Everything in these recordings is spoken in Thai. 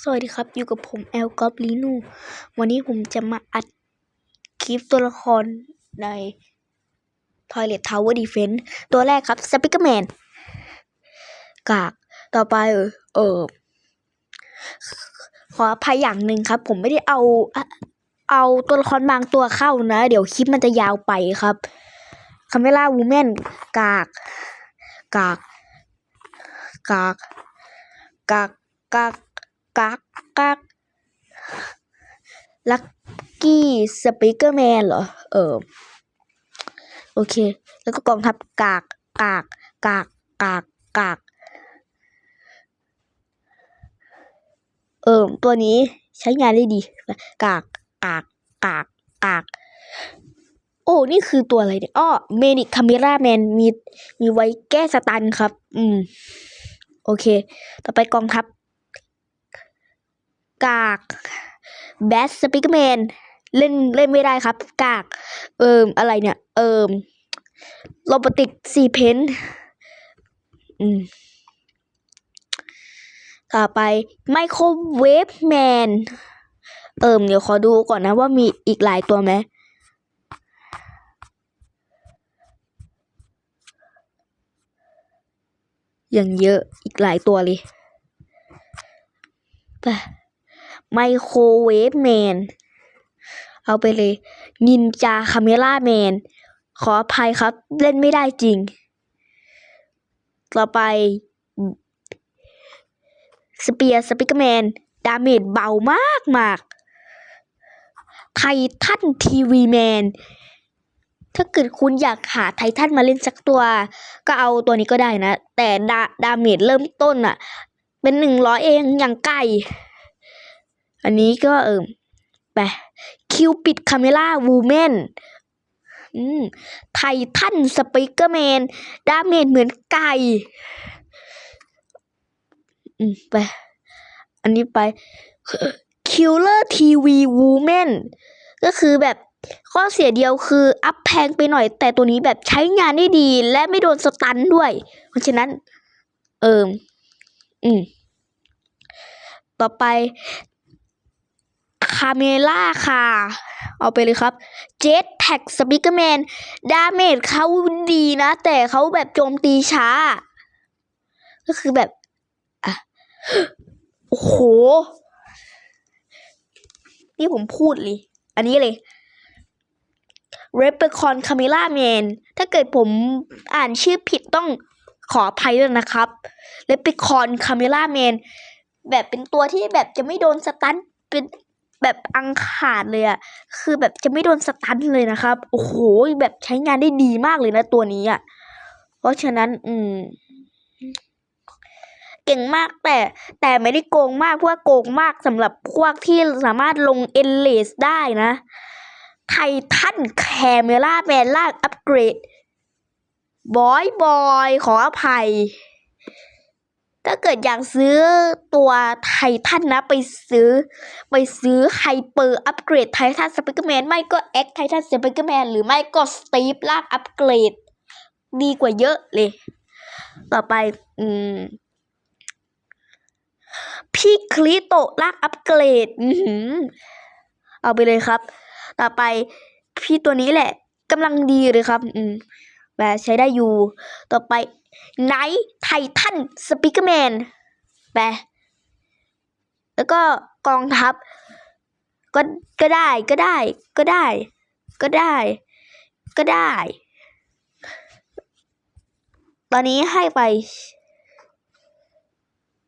สวัสดีครับอยู่กับผมแอลกอบลีนูวันนี้ผมจะมาอัดคลิปตัวละครใน Toilet Tower Defense ตัวแรกครับ s p i k e r Man กากต่อไปเออเอขออภัยอย่างหนึ่งครับ ผมไม่ได้เอา เอาตัวละครบางตัวเข้านะ เดี๋ยวคลิปมันจะยาวไปครับคาเมล่าวูแมนกาก กาก กาก กาก กาก กากกากลักกี้สปีกเกอร์แมนเหรอ เออ โอเค แล้วก็กองทัพกากกากกากกากกากเออตัวนี้ใช้งานได้ดี กากกากกากกาก โอ้ นี่คือตัวอะไรเนี่ยอ้อเมนิกคาเมราแมนมีมีไว้แก้สตันครับ อืม โอเค ต่อไปกองทัพ กากแบสสปิกแมนเล่นเล่นไม่ได้ครับ กาก เอิมอะไรเนี่ย เอิมโรบอติกซีเพนอืมต่อไปไมโครเวฟแมนเอิมเดี๋ยวขอดูก่อนนะว่ามีอีกหลายตัวไหมอย่างเยอะอีกหลายตัวเลยไป ไมโครเวฟแมน เอาไปเลย นินจาคาเมล่าแมน ขออภัยครับ เล่นไม่ได้จริง ต่อไปสเปียร์สปิกแมน ดาเมจเบามากมากไททันทีวีแมน ถ้าเกิดคุณอยากหาไททันมาเล่นสักตัว ก็เอาตัวนี้ก็ได้นะ แต่ดาดาเมจเริ่มต้นอะเป็นหนึ่งร้อยเองอย่างไก่ อันนี้ก็เออไปคิวปิดคาเมล่าวูแมนอืมไททันสปิเกอร์แมนดาเมจเหมือนไก่อืมไป อันนี้ไปคิลเลอร์ทีวีวูแมนก็คือแบบข้อเสียเดียวคือ อัพแพงไปหน่อย แต่ตัวนี้แบบใช้งานได้ดี และไม่โดนสตันด้วย เพราะฉะนั้น เอิมอืมต่อไป คาเมล่าค่ะ เอาไปเลยครับเจ็ตแท็กสปิเกอร์แมนดาเมจเขาดีนะ แต่เขาแบบโจมตีช้า ก็คือแบบอะโอ้โห นี่ผมพูดเลย อันนี้เลย r e p คอนคาเมล่าแมนถ้าเกิดผมอ่านชื่อผิดต้องขออภัยด้วยนะครับ r e p คอนคาเมล่าแมนแบบเป็นตัวที่แบบจะไม่โดนสตันเป็น แบบอังขาดเลยอะคือแบบจะไม่โดนสตันเลยนะครับ โอ้โห แบบใช้งานได้ดีมากเลยนะตัวนี้อะเพราะฉะนั้น อืม เก่งมากแต่แต่ไม่ได้โกงมากเพราะโกงมากสำหรับพวกที่สามารถลงเอเลสได้นะไททันแคมเมล่าแมนล่างอัปเกรดบอยบอยขออภัย ถ้าเกิดอยากซื้อตัวไททันนะ ไปซื้อ ไปซื้อไฮเปอร์อัปเกรดไททันสปิเกอร์แมนไม่ก็เอ็กไททันสปิเกอร์แมนหรือไม่ก็สตีฟลางอัปเกรด ดีกว่าเยอะเลย ต่อไป อืม พี่คลิโตลากอัปเกรด อืเอาไปเลยครับ ต่อไปพี่ตัวนี้แหละกำลังดีเลยครับ อืม แบบใช้ได้อยู่ ต่อไปไนท์ไททันสปิเกอร์แมนไปแล้วก็กองทัพ ก็ก็ได้ก็ได้ ก็ได้ ก็ได้ ก็ได้ ตอนนี้ให้ไป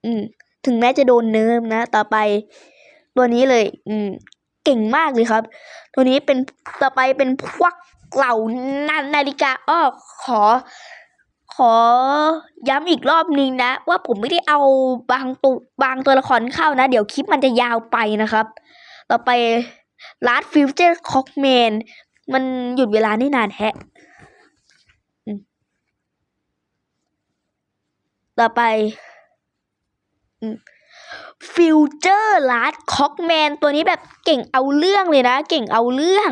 อืม ถึงแม้จะโดนเนิร์ฟนะ ต่อไป ตัวนี้เลย อืม เก่งมากเลยครับ ตัวนี้เป็นต่อไปเป็นพวก เหล่านานาฬิกาอ้อขอ ขอย้ำอีกรอบนึงนะ ว่าผมไม่ได้เอาบางตัวบางตัวละครเข้านะ เดี๋ยวคลิปมันจะยาวไปนะครับต่อไปลาดฟิวเจอร์คอกแมนมันหยุดเวลาได้นานแฮะต่อไป ฟิวเจอร์ลาดคอกแมนตัวนี้แบบเก่งเอาเรื่องเลยนะ เก่งเอาเรื่อง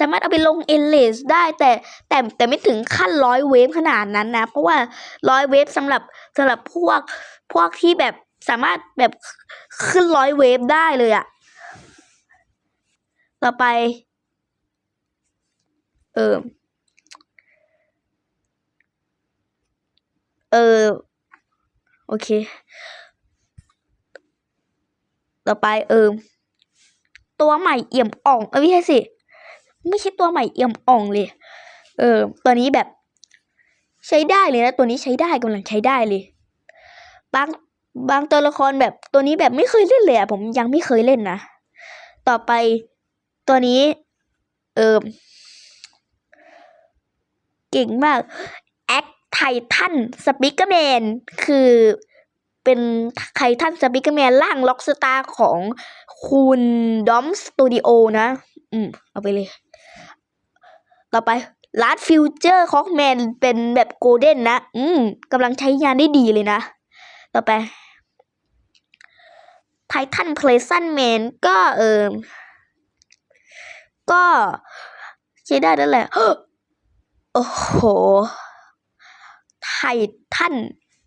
สามารถเอาไปลงเอเลสได้แต่แต่แต่ไม่ถึงขั้นร้อยเวฟขนาดนั้นนะ เพราะว่าร้อยเวฟสำหรับสำหรับพวกพวกที่แบบสามารถแบบขึ้นร้อยเวฟได้เลยอะต่อไป เออเออโอเค ต่อไปเออตัวใหม่เอี่ยมอ่อง เออไม่ใช่สิ ไม่ใช่ตัวใหม่เอี่ยมอ่องเลย เออ ตัวนี้แบบ ใช้ได้เลยนะ ตัวนี้ใช้ได้กำลังใช้ได้เลย บางบางตัวละครแบบตัวนี้แบบไม่เคยเล่นเลยอะผมยังไม่เคยเล่นนะ ต่อไปตัวนี้ เออเก่งมากแอคไททันสปิเกอร์แมนคือ เป็นไททันสปิเกอร์แมนร่างล็อกสตาร์ของคุณดอมสตูดิโอนะ อืม เอาไปเลย ต่อไปลาร์ดฟิวเจอร์คอกแมนเป็นแบบโกลเด้นนะ อืมกำลังใช้งานได้ดีเลยนะ ต่อไปไททันเพลซันแมนก็เออก็ใช้ได้นั่นแหละ โอ้โห ไททัน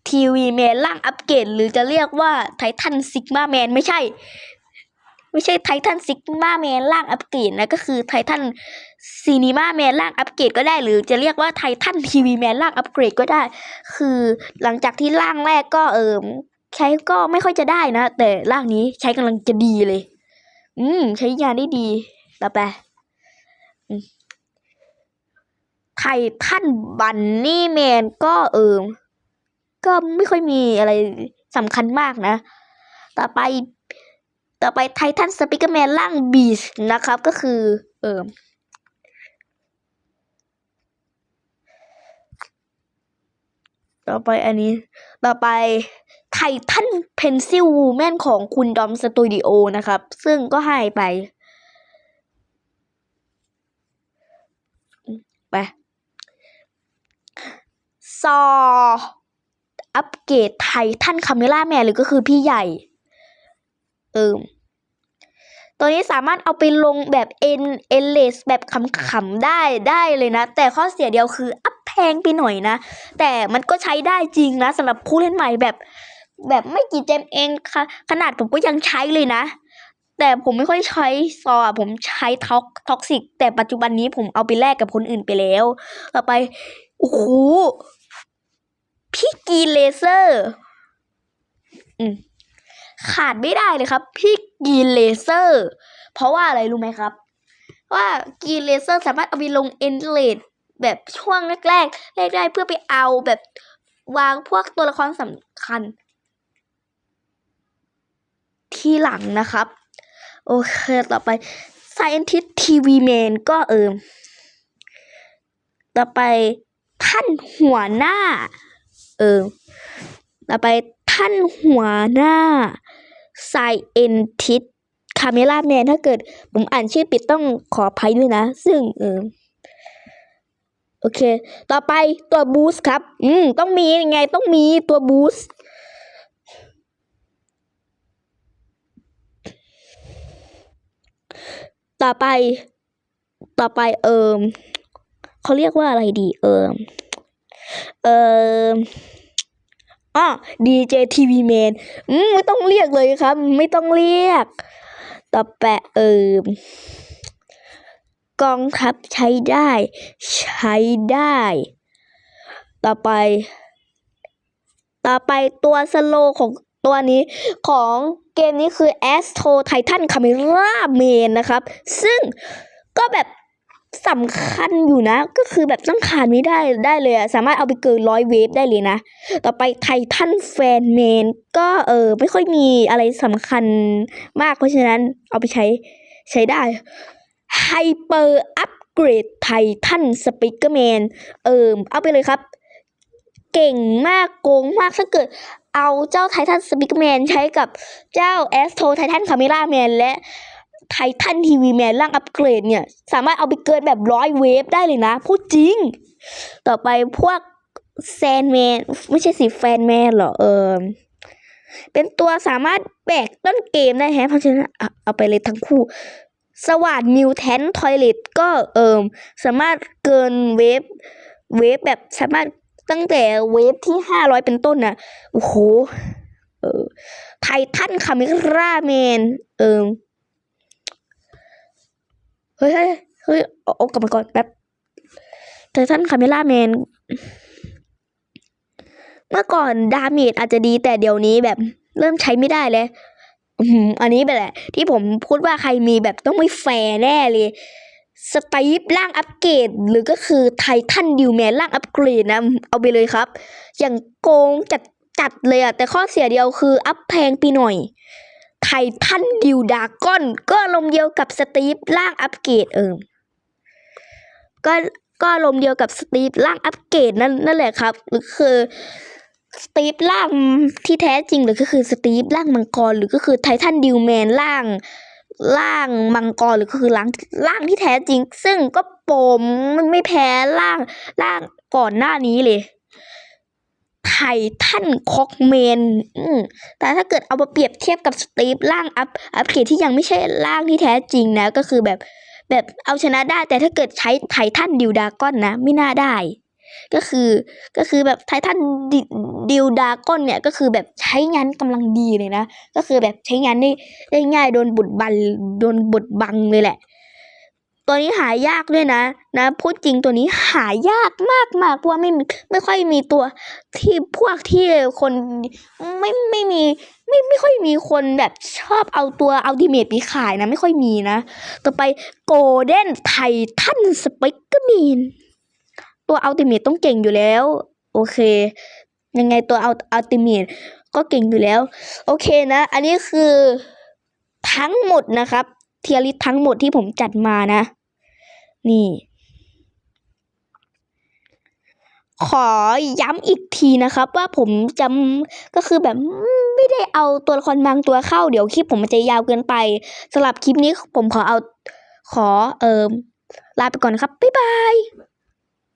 ทีวีแมนร่างอัปเกรดหรือจะเรียกว่าไททันซิกมาแมนไม่ใช่ ไม่ใช่ไททันซิกมาแมนร่างอัปเกรดนะก็คือไททันซีนีมาแมนร่างอัปเกรดก็ได้ หรือจะเรียกว่าไททันทีวีแมนร่างอัปเกรดก็ได้ คือหลังจากที่ร่างแรกก็เออใช้ก็ไม่ค่อยจะได้นะ แต่ร่างนี้ใช้กำลังจะดีเลย อืม ใช้งานได้ดีต่อไปไททันบันนี่แมนก็เออ ก็ไม่ค่อยมีอะไรสำคัญมากนะ ต่อไปต่อไปไททันสปิเกอร์แมนร่างบีชนะครับก็คือ เออต่อไปอันนี้ ต่อไปไททันเพนซิลวูแมนของคุณดอมสตูดิโอนะครับ ซึ่งก็ให้ไป ไป ซอ อัปเกรดไททันคาเมล่าแมนหรือก็คือพี่ใหญ่ เออตัวนี้สามารถเอาไปลงแบบเอ็นเอเลสแบบขำๆได้ได้เลยนะ แต่ข้อเสียเดียวคืออัพแพงไปหน่อยนะ แต่มันก็ใช้ได้จริงนะสำหรับผู้เล่นใหม่แบบ แบบไม่กี่เจมเองค่ะ ขนาดผมก็ยังใช้เลยนะ แต่ผมไม่ค่อยใช้ซอผมใช้ท็อกท็อกซิก แต่ปัจจุบันนี้ผมเอาไปแลกกับคนอื่นไปแล้ว ต่อไป โอ้โห พี่กีเลเซอร์อืมขาดไม่ได้เลยครับ พี่กีเลเซอร์ เพราะว่าอะไรรู้ไหมครับ ว่ากีเลเซอร์สามารถเอาไปลงเอนเลดแบบช่วงแรกๆแรกได้เพื่อไปเอาแบบวางพวกตัวละครสำคัญ ที่หลังนะครับ โอเคต่อไป Scientist TV Man ก็เออต่อไปท่านหัวหน้า เออต่อไปท่านหัวหน้า Scientist Camera Man ถ้าเกิดผมอ่านชื่อผิดต้องขออภัยด้วยนะ ซึ่งเออโอเค ต่อไปตัวบูส์ครับ อืม ต้องมียังไงต้องมีตัวบูส์ต่อไป ต่อไปเอิมเขาเรียกว่าอะไรดี เอิมเอิม อ๋อดีเจทีวีแมนอืมไม่ต้องเรียกเลยครับ ไม่ต้องเรียก ต่อไปเอิมกองทัพใช้ได้ ใช้ได้ ต่อไป ต่อไปตัวสโลของตัวนี้ของเกมนี้คือ Astro Titan Camera Man นะครับ ซึ่งก็แบบ สำคัญอยู่นะ ก็คือแบบต้องขาดไม่ได้ได้เลยอะสามารถเอาไปเกินร้อยเวฟได้เลยนะ ต่อไปไททันแฟนเมนก็เออไม่ค่อยมีอะไรสำคัญมากเพราะฉะนั้นเอาไปใช้ใช้ได้ไฮเปอร์อัปเกรดไททันสปิเกอร์แมนเออเอาไปเลยครับ เก่งมากโกงมากถ้าเกิดเอาเจ้าไททันสปิกแมนใช้กับเจ้าแอสโทไททันคาเมล่าแมนและ ไททันทีวีแมนร่างอัปเกรดเนี่ย สามารถเอาไปเกินแบบร้อยเวฟได้เลยนะ พูดจริง ต่อไปพวกแซนแมน ไม่ใช่สิแฟนแมนหรอ เออ เป็นตัวสามารถแบกต้นเกมได้แฮะ เพราะฉะนั้นเอาไปเลยทั้งคู่ สวัสดมิวแทนทอยเลตก็เอิมสามารถเกินเวฟเวฟแบบสามารถตั้งแต่เวฟที่ห้าร้อยเป็นต้นนะโอ้โหเออไททันคาเมราแมน เออ เฮ้ยเฮ้ยเฮ้ยเอากลับมาก่อนแป๊บไททันคาเมราแมนเมื่อก่อนดาเมจอาจจะดีแต่เดี๋ยวนี้แบบเริ่มใช้ไม่ได้แล้วอือหืออันนี้แบบแหละ ที่ผมพูดว่าใครมีแบบต้องไม่แฟร์แน่เลย สไตีฟร่างอัปเกรด หรือก็คือไททันดิวแมนร่างอัปเกรดนะ เอาไปเลยครับ อย่างโกงจัดจัดเลยอะแต่ข้อเสียเดียวคืออัพแพงไปหน่อย ททันดิวดากอนก็อารมเดียวกับสตีฟร่างอัปเกรดเออก็ก็อารมเดียวกับสตีฟร่างอัปเกรดนั่นนั่นแหละครับหรือคือสตีฟร่างที่แท้จริงหรือก็คือสตีฟร่างมังกรหรือก็คือไททันดิวแมนร่างร่างมังกรหรือก็คือร่างร่างที่แท้จริง ซึ่งก็โปมไม่แพ้ร่างร่างก่อนหน้านี้เลย ไททันคอกเมนอืมแต่ถ้าเกิดเอามาเปรียบเทียบกับสตีฟร่างอัพอัพเกรดที่ยังไม่ใช่ร่างที่แท้จริงนะ ก็คือแบบแบบเอาชนะได้แต่ถ้าเกิดใช้ไททันดิวดากอนนะ ไม่น่าได้ ก็คือก็คือแบบไททันดิวดากอนเนี่ยก็คือแบบใช้งานกำลังดีเลยนะ ก็คือแบบใช้งานได้ได้ง่ายโดนบดบันโดนบดบังเลยแหละ ตัวนี้หายากด้วยนะ นะพูดจริงตัวนี้หายากมากมากเพราะว่าไม่ไม่ค่อยมีตัวที่พวกที่คนไม่ไม่มีไม่ไม่ค่อยมีคนแบบชอบเอาตัวอัลติเมทไปขายนะ ไม่ค่อยมีนะ ต่อไปโกลเด้นไททันสเปกเกอร์มีนตัวอัลติเมทต้องเก่งอยู่แล้ว โอเค ยังไงตัวอัลอัลติเมทก็เก่งอยู่แล้ว โอเคนะ อันนี้คือทั้งหมดนะครับ เทียริสทั้งหมดที่ผมจัดมานะ นี่ ขอย้ำอีกทีนะครับ ว่าผมจำก็คือแบบไม่ได้เอาตัวละครบางตัวเข้า เดี๋ยวคลิปผมมันจะยาวเกินไปสำหรับคลิปนี้ผมขอเอาขอเอิมลาไปก่อนครับ บ๊ายบาย